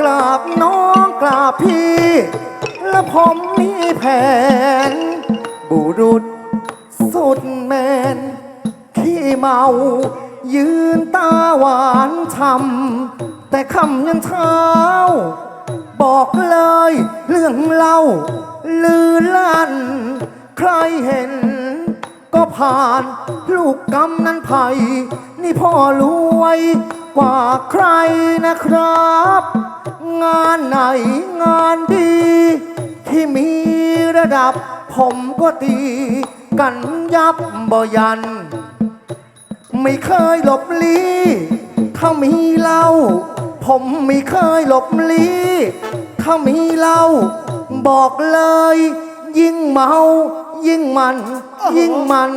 กราบน้องกราบพี่ และผมมีแผน บุรุษสุดแมนขี้เมา ยืนตาหวานช่ำแต่คำยังเช้า บอกเลยเรื่องเล่า ลือลั่น ใครเห็น ก็ผ่านลูกกำนันไผ่นี่พ่อรวยกว่าใครนะครับ งานไหนงานดี ที่มีระดับผมก็ตี กันยับบ่ยัน ไม่เคยหลบลีถ้ามีเล้าผมไม่เคยหลบลีถ้ามีเล้าบอกเลย ยิ่งเมา ยิ่งมัน ยิ่งมัน